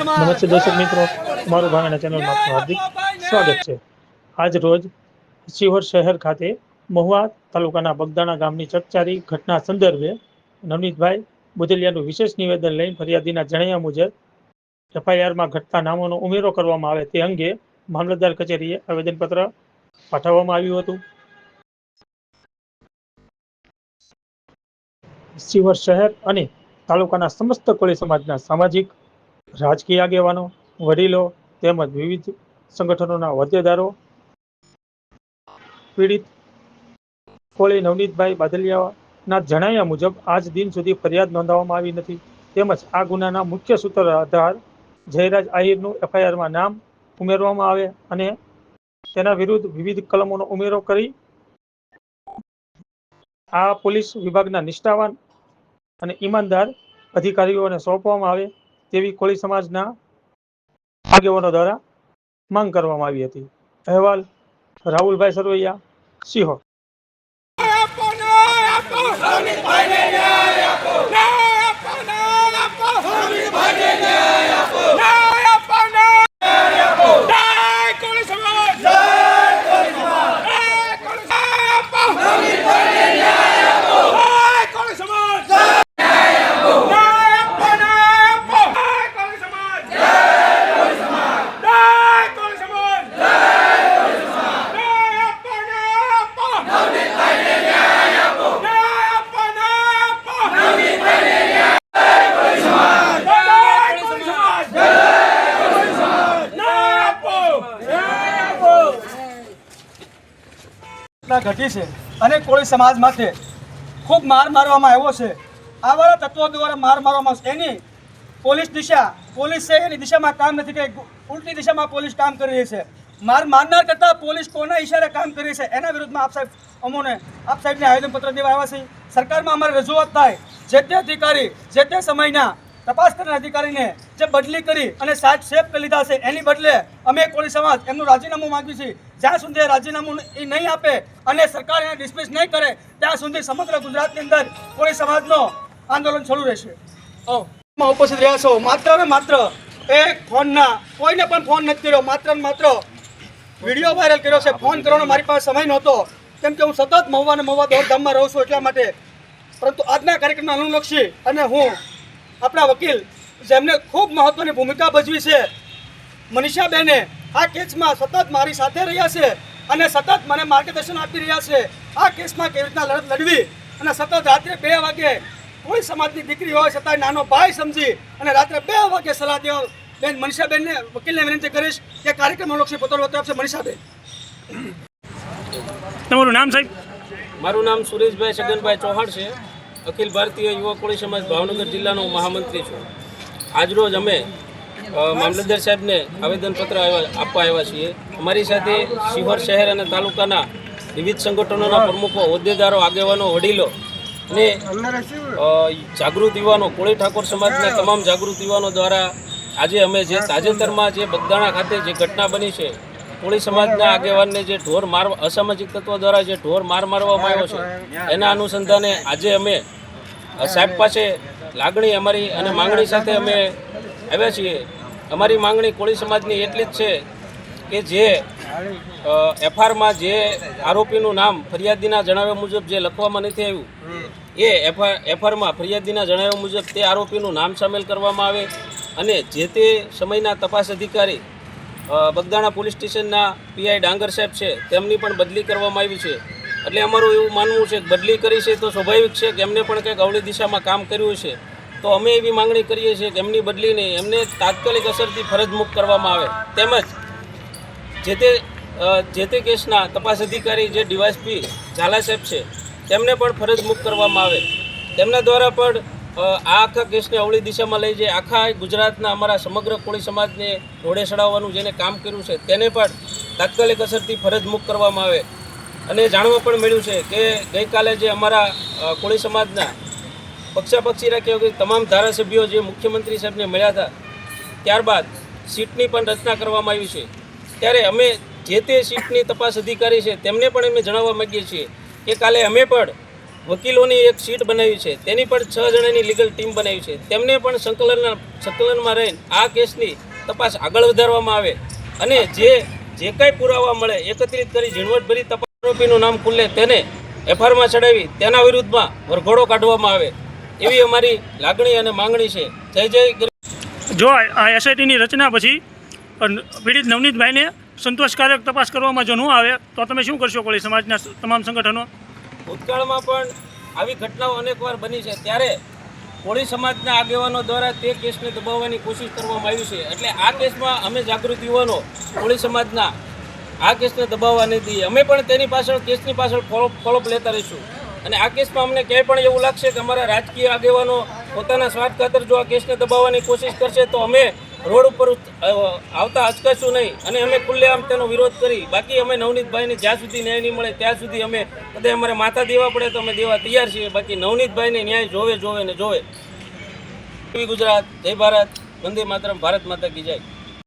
નમસ્તે દર્શક મિત્રો મારું ભાંગણા ચેનલમાં આપનું હાર્દિક સ્વાગત છે. આજ રોજ શિહોર શહેર ખાતે મહુવા તાલુકાના બગદાણા ગામની ચકચારી ઘટના સંદર્ભે નવનીતભાઈ બુદલિયાનું વિશેષ નિવેદન લઈને ફરિયાદીના જણાવ્યા મુજબ એફઆઈઆરમાં ઘટતા નામોનો ઉમેરો કરવામાં આવે તે અંગે મામલતદાર કચેરીએ આવેદનપત્ર પાઠવવામાં આવ્યું હતું. શિહોર શહેર અને તાલુકાના સમસ્ત કોળી સમાજના સામાજિક રાજકીય આગેવાનો, વડીલો તેમજ વિવિધ સંગઠનોના હોદ્દેદારો, પીડિત કોળી નવનીતભાઈ બાદલિયાના જણાવ્યા મુજબ આજ દિન સુધી ફરિયાદ નોંધાવવામાં આવી નથી. તેમજ આ ગુનાના મુખ્ય સૂત્રધાર જયરાજ આહિરનું એફઆઈઆરમાં નામ ઉમેરવામાં આવે અને તેના વિરુદ્ધ વિવિધ કલમોનો ઉમેરો કરી આ પોલીસ વિભાગના નિષ્ઠાવાન અને ઈમાનદાર અધિકારીઓને સોંપવામાં આવે. તેવી કોળી સમાજના આગેવાનો દ્વારા માંગ કરવામાં આવી હતી. અહેવાલ રાહુલભાઈ સરવૈયા સિંહો આપો ન્યાય આપો હમીરભાઈને ન્યાય આપો ન્યાય આપો ન્યાય આપો હમીરભાઈને ન્યાય આપો ન્યાય આપો ન્યાય આપો જય કોળી સમાજ જય કોળી સમાજ જય કોળી ન્યાય આપો હમીરભાઈને ન્યાય આપો જય કોળી સમાજ જય ન્યાય આપો ન્યાય આપો ન્યાય આપો જય કોળી સમાજ જય કોળી સમાજ જય કોળી સમાજ જય કોળી સમાજ ન્યાય આપો ન્યાય આપો હમીરભાઈને ન્યાય આપો ન્યાય આપો ન્યાય આપો હમીરભાઈને ન્યાય જય કોળી સમાજ જય કોળી સમાજ જય કોળી સમાજ ન્યાય આપો ન્યાય આપો ઘટના ઘટી છે અને કોળી સમાજ માટે ખૂબ માર મારવામાં આવ્યો છે. આવાળા તત્વો દ્વારા માર મારવામાં એની પોલીસ દિશા, પોલીસ એની દિશામાં કામ નથી કરી ઉલટી દિશામાં પોલીસ કામ કરી રહી છે. માર મારનાર કરતાં પોલીસ કોના ઇશારે કામ કરી છે? એના વિરુદ્ધમાં આપ સાહેબ, અમોને, આપ સાહેબને આવેદનપત્ર દેવા આવ્યા છે. સરકારમાં અમારે રજૂઆત થાય. જે તે અધિકારી, જે તે સમયના તપાસ કરનાર અધિકારીને જે બદલી કરી અને સાત સેફ કરી લીધા છે, એની બદલે અમે કોળી સમાજ એમનું રાજીનામું માંગ્યું છે. જ્યાં સુધી રાજીનામું એ નહીં આપે અને સરકાર એને ડિસમિસ નહીં કરે, ત્યાં સુધી સમગ્ર ગુજરાતની અંદર કોળી સમાજનો આંદોલન ચાલુ રહેશે. ઉપસ્થિત રહ્યા છો. માત્ર ને માત્ર એ ફોનના કોઈને પણ ફોન નથી કર્યો. માત્ર ને માત્ર વીડિયો વાયરલ કર્યો છે. ફોન કરવાનો મારી પાસે સમય નહોતો. કેમ કે હું સતત મહુવા અને મહુવા દોડધામમાં રહું છું એટલા માટે. પરંતુ આજના કાર્યક્રમને અનુલક્ષી અને હું આપણા વકીલ જેમને ખૂબ મહત્વની ભૂમિકા ભજવી છે. મનીષાબેને આ કેસમાં સતત મારી સાથે રહ્યા છે અને સતત મને માર્ગદર્શન આપી રહ્યા છે. આ કેસમાં કેવી રીતના લડત લડવી અને સતત રાત્રે બે વાગે કોઈ સમાજની દીકરી હોય છતાંય નાનો ભાઈ સમજી અને રાત્રે બે વાગે સલાહ દેવા બેન મનીષાબેનને વકીલને વિનંતી કરીશ કે કાર્યક્રમ અનુક્ષી પોતાનો વક્તવ્ય આપશે મનીષાબેન. તમારું નામ સાહેબ? મારું નામ સુરેશભાઈ છગનભાઈ ચૌહાણ છે. અખિલ ભારતીય યુવા કોળી સમાજ ભાવનગર જિલ્લાનો મહામંત્રી છું. આજરોજ અમે મામલતદાર સાહેબને આવેદનપત્ર આપવા આવ્યા છીએ. અમારી સાથે શિહોર શહેર અને તાલુકાના વિવિધ સંગઠનોના પ્રમુખો, હોદ્દેદારો, આગેવાનો, વડીલો અને જાગૃત યુવાનો, કોળી ઠાકોર સમાજના તમામ જાગૃત યુવાનો દ્વારા આજે અમે જે તાજેતરમાં જે બગદાણા ખાતે જે ઘટના બની છે કોળી સમાજના આગેવાનને જે ઢોર માર, અસામાજિક તત્વો દ્વારા જે ઢોર માર મારવામાં આવ્યો છે, એના અનુસંધાને આજે અમે સાહેબ પાસે લાગણી અમારી અને માંગણી સાથે અમે આવ્યા છીએ. અમારી માંગણી કોળી સમાજની એટલી જ છે કે જે એફઆરમાં જે આરોપીનું નામ ફરિયાદીના જણાવ્યા મુજબ જે લખવામાં નથી આવ્યું, એ એફઆઈઆરમાં ફરિયાદીના જણાવ્યા મુજબ તે આરોપીનું નામ સામેલ કરવામાં આવે અને જે તે સમયના તપાસ અધિકારી બગદાણા પોલીસ સ્ટેશનના પીઆઈ ડાંગર સાહેબ છે, તેમની પણ બદલી કરવામાં આવી છે. એટલે અમારું એવું માનવું છે કે બદલી કરી છે તો સ્વાભાવિક છે કે એમને પણ કંઈક અવળી દિશામાં કામ કર્યું છે. તો અમે એવી માંગણી કરીએ છીએ કે એમની બદલી નહીં, એમને તાત્કાલિક અસરથી ફરજ મુક્ત કરવામાં આવે. તેમજ જે તે જે તે કેસના તપાસ અધિકારી જે ડીવાયસપી ઝાલા સાહેબ છે, તેમને પણ ફરજમુક્ત કરવામાં આવે. તેમના દ્વારા પણ આ આખા કેસને અવળી દિશામાં લઈ જાય આખા ગુજરાતના અમારા સમગ્ર કોળી સમાજને રોડે ચડાવવાનું જેને કામ કર્યું છે, તેને પણ તાત્કાલિક અસરથી ફરજ મુક્ત કરવામાં આવે. અને જાણવા પણ મળ્યું છે કે ગઈકાલે જે અમારા કોળી સમાજના પક્ષાપક્ષી રાખ્યા વગર તમામ ધારાસભ્યો જે મુખ્યમંત્રી સાહેબને મળ્યા હતા, ત્યારબાદ સીટની પણ રચના કરવામાં આવી છે. ત્યારે અમે જે તે સીટની તપાસ અધિકારી છે તેમને પણ અમે જણાવવા માગીએ છીએ કે કાલે અમે પણ વકીલોની એક સીટ બનાવી છે. તેની પણ છ જણાની લીગલ ટીમ બનાવી છે. તેમને પણ સંકલનના સંકલનમાં રહીને આ કેસની તપાસ આગળ વધારવામાં આવે. અને જે જે કાંઈ પુરાવા મળે, એકત્રિત કરી ઝીણવટભરી તપાસ આરોપીનું નામ ખુલ્લે તેને એફઆઈઆરમાં ચડાવી તેના વિરુદ્ધમાં વરઘોડો કાઢવામાં આવે. એવી અમારી લાગણી અને માંગણી છે. જય જય જો આ એસઆઈટીની રચના પછી પીડિત નવનીતભાઈને સંતોષકારક તપાસ કરવામાં જો ન આવે, તો તમે શું કરશો કોળી સમાજના તમામ સંગઠનો? ભૂતકાળમાં પણ આવી ઘટનાઓ અનેકવાર બની છે. ત્યારે કોળી સમાજના આગેવાનો દ્વારા તે કેસને દબાવવાની કોશિશ કરવામાં આવી છે. એટલે આ કેસમાં અમે જાગૃત યુવાનો કોળી સમાજના આ કેસને દબાવવા નહીં અમે પણ તેની પાછળ, કેસની પાછળ ફોલોપ ફોલોપ લેતા રહીશું. અને આ કેસમાં અમને ક્યાંય પણ એવું લાગશે કે અમારા રાજકીય આગેવાનો પોતાના સ્વાર્થ ખાતર જો આ કેસને દબાવવાની કોશિશ કરશે તો અમે રોડ ઉપર આવતા અચકાશું નહીં. અને અમે ખુલ્લેઆમ તેનો વિરોધ કરી. બાકી અમે નવનીતભાઈને જ્યાં સુધી ન્યાય નહીં મળે, ત્યાં સુધી અમે કદાચ અમારે માથા દેવા પડે તો અમે દેવા તૈયાર છીએ. બાકી નવનીતભાઈને ન્યાય જોવે જોવે ને જોવે. ગુજરાત, જય ભારત. વંદે માતરમ, ભારત માતા કી જય.